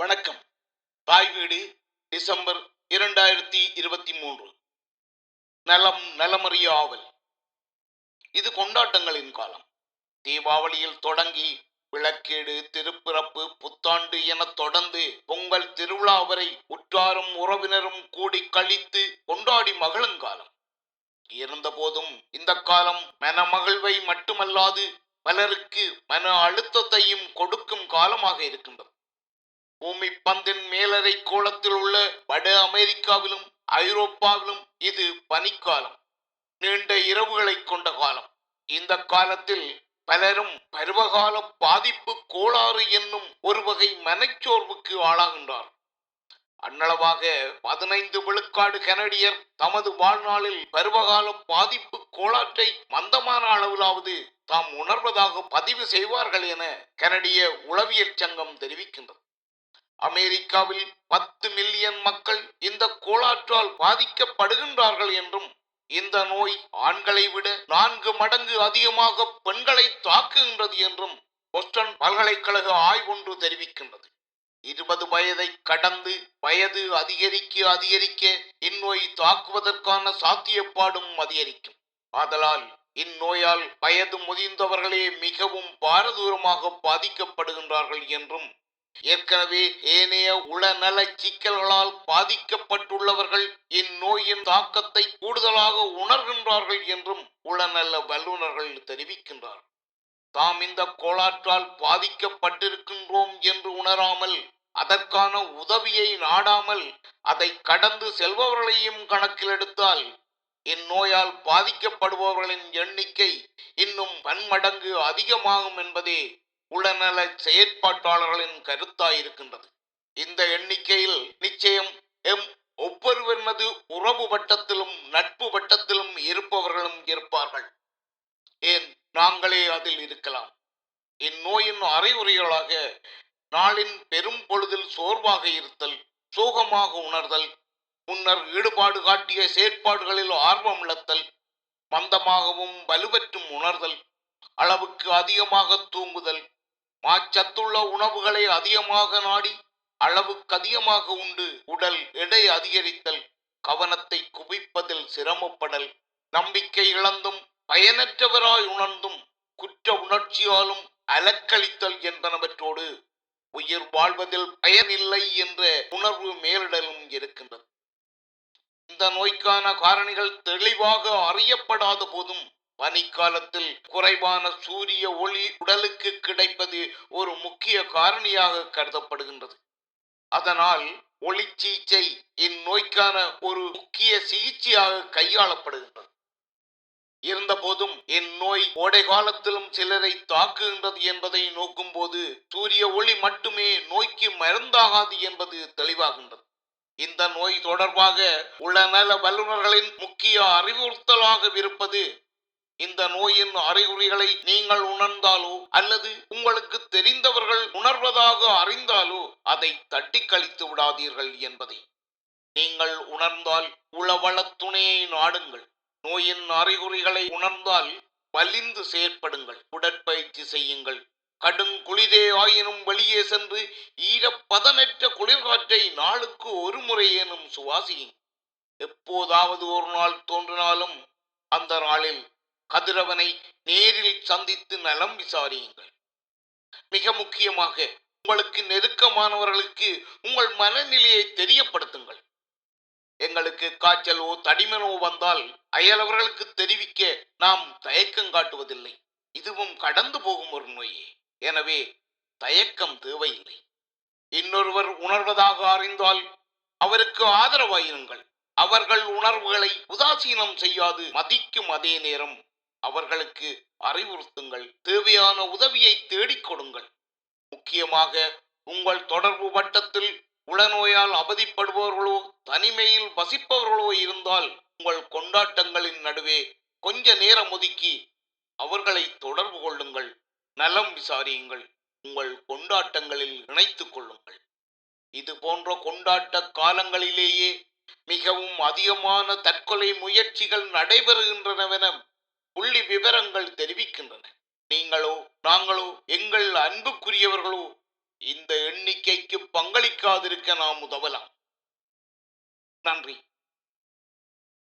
வணக்கம். தாய் வீடு டிசம்பர் இரண்டாயிரத்தி இருபத்தி மூன்று. நலம் நலமறிய ஆவல் இது கொண்டாட்டங்களின் காலம். தீபாவளியில் தொடங்கி விளக்கேடு திருப்பிறப்பு புத்தாண்டு என தொடர்ந்து பொங்கல் திருவிழா வரை உற்றாரும் உறவினரும் கூடி கழித்து கொண்டாடி மகிழும் காலம் இருந்தபோதும் இந்த காலம் மனமகிழ்வை மட்டுமல்லாது பலருக்கு மன அழுத்தத்தையும் கொடுக்கும் காலமாக இருக்கின்றது. பூமி பந்தின் மேலரை கோலத்தில் உள்ள வட அமெரிக்காவிலும் ஐரோப்பாவிலும் இது பனிக்காலம் நீண்ட இரவுகளை கொண்ட காலம். இந்த காலத்தில் பலரும் பருவகால பாதிப்பு கோளாறு என்னும் ஒரு வகை மனச்சோர்வுக்கு ஆளாகின்றார். அன்னளவாக பதினைந்து விழுக்காடு கனடியர் தமது வாழ்நாளில் பருவகால பாதிப்பு கோளாற்றை மந்தமான அளவிலாவது தாம் உணர்வதாக பதிவு செய்வார்கள் என கனடிய உளவியல் சங்கம் தெரிவிக்கின்றது. அமெரிக்காவில் பத்து மில்லியன் மக்கள் இந்த கோளாற்றால் பாதிக்கப்படுகின்றார்கள் என்றும் இந்த நோய் ஆண்களை விட நான்கு மடங்கு அதிகமாக பெண்களை தாக்குகின்றது என்றும் பொஸ்டன் பல்கலைக்கழக ஆய்வொன்று தெரிவிக்கின்றது. இருபது வயதை கடந்து வயது அதிகரிக்க அதிகரிக்க இந்நோய் தாக்குவதற்கான சாத்தியப்பாடும் அதிகரிக்கும். ஆதலால் இந்நோயால் வயது முதிர்ந்தவர்களே மிகவும் பாரதூரமாக பாதிக்கப்படுகின்றார்கள் என்றும் ஏற்கனவே ஏனைய உளநல சிக்கல்களால் பாதிக்கப்பட்டுள்ளவர்கள் இந்நோயின் தாக்கத்தை கூடுதலாக உணர்கின்றார்கள் என்றும் உளநல வல்லுநர்கள் தெரிவிக்கின்றார். தாம் இந்த கோளாற்றால் பாதிக்கப்பட்டிருக்கின்றோம் என்று உணராமல் அதற்கான உதவியை நாடாமல் அதை கடந்து செல்பவர்களையும் கணக்கில் எடுத்தால் இந்நோயால் பாதிக்கப்படுபவர்களின் எண்ணிக்கை இன்னும் பன்மடங்கு அதிகமாகும் என்பதே உளநல செயற்பாட்டாளர்களின் கருத்தாயிருக்கின்றது. இந்த எண்ணிக்கையில் நிச்சயம் எம் ஒவ்வொருவனது உறவு வட்டத்திலும் நட்பு வட்டத்திலும் இருப்பவர்களும் இருப்பார்கள். ஏன்? நாங்களே அதில் இருக்கலாம். இந்நோயின் அறிகுறிகளாக நாளின் பெரும் பொழுதில் சோர்வாக இருத்தல் சோகமாக உணர்தல் முன்னர் ஈடுபாடு காட்டிய செயற்பாடுகளில் ஆர்வம் இழத்தல் மந்தமாகவும் வலுவற்றும் உணர்தல் அளவுக்கு அதிகமாக தூங்குதல் மாச்சத்துள்ள உணவுகளை அதிகமாக நாடி அளவுக்கு அதிகமாக உண்டு. உடல் எடை அதிகரித்தல் கவனத்தை குவிப்பதில் சிரமப்படல். நம்பிக்கை இழந்தும் பயனற்றவராய் உணர்ந்தும் குற்ற உணர்ச்சியாலும் அலக்களித்தல் என்பனவற்றோடு உயிர் வாழ்வதில் பயனில்லை என்ற உணர்வு மேலிடலும் இருக்கின்றது. இந்த நோய்க்கான காரணிகள் தெளிவாக அறியப்படாத போதும் பனிக்காலத்தில் குறைவான சூரிய ஒளி உடலுக்கு கிடைப்பது ஒரு முக்கிய காரணியாக கருதப்படுகின்றது. அதனால் ஒளி சிகிச்சை இந்நோய்க்கான ஒரு முக்கிய சிகிச்சையாக கையாளப்படுகின்றது. இருந்தபோதும் இந்நோய் கோடை காலத்திலும் சிலரை தாக்குகின்றது என்பதை நோக்கும்போது சூரிய ஒளி மட்டுமே நோய்க்கு மருந்தாகாது என்பது தெளிவாகின்றது. இந்த நோய் தொடர்பாக உளநல வல்லுநர்களின் முக்கிய அறிவுறுத்தலாக இருப்பது இந்த நோயின் அறிகுறிகளை நீங்கள் உணர்ந்தாலோ அல்லது உங்களுக்கு தெரிந்தவர்கள் உணர்வதாக அறிந்தாலோ அதை தட்டி கழித்து விடாதீர்கள் என்பதை. நீங்கள் உணர்ந்தால் உளவள துணையை நாடுங்கள். நோயின் அறிகுறிகளை உணர்ந்தால் வலிந்து செயற்படுங்கள். உடற்பயிற்சி செய்யுங்கள். கடும் குளிரே ஆயினும் வெளியே சென்று ஈரப்பதனற்ற குளிர்காற்றை நாளுக்கு ஒரு முறையேனும் சுவாசியும் எப்போதாவது ஒரு நாள் தோன்றினாலும் அந்த நாளில் கதிரவனை நேரில் சந்தித்து நலம் விசாரியுங்கள். மிக முக்கியமாக உங்களுக்கு நெருக்கமானவர்களுக்கு உங்கள் மனநிலையை தெரியப்படுத்துங்கள். எங்களுக்கு காய்ச்சலோ தடிமனோ வந்தால் அயலவர்களுக்கு தெரிவிக்க நாம் தயக்கம் காட்டுவதில்லை. இதுவும் கடந்து போகும் ஒரு நோயே. எனவே தயக்கம் தேவையில்லை. இன்னொருவர் உணர்வதாக அறிந்தால் அவருக்கு ஆதரவாயிருங்கள். அவர்கள் உணர்வுகளை உதாசீனம் செய்யாது மதிக்கும் அதே நேரம் அவர்களுக்கு அறிவுறுத்துங்கள் தேவையான உதவியை தேடிக் கொடுங்கள். முக்கியமாக உங்கள் தொடர்பு வட்டத்தில் உளநோயால் அவதிப்படுபவர்களோ தனிமையில் வசிப்பவர்களோ இருந்தால் உங்கள் கொண்டாட்டங்களின் நடுவே கொஞ்ச நேரம் ஒதுக்கி அவர்களை தொடர்பு கொள்ளுங்கள் நலம் விசாரியுங்கள் உங்கள் கொண்டாட்டங்களில் இணைத்துக் கொள்ளுங்கள். இது போன்ற கொண்டாட்ட காலங்களிலேயே மிகவும் அதிகமான தற்கொலை முயற்சிகள் நடைபெறுகின்றனவென புள்ளி விவரங்கள் தெரிவிக்கின்றன. நீங்களோ நாங்களோ எங்கள் அன்புக்குரியவர்களோ இந்த எண்ணிக்கைக்கு பங்களிக்காதிருக்க நாம் உதவலாம். நன்றி.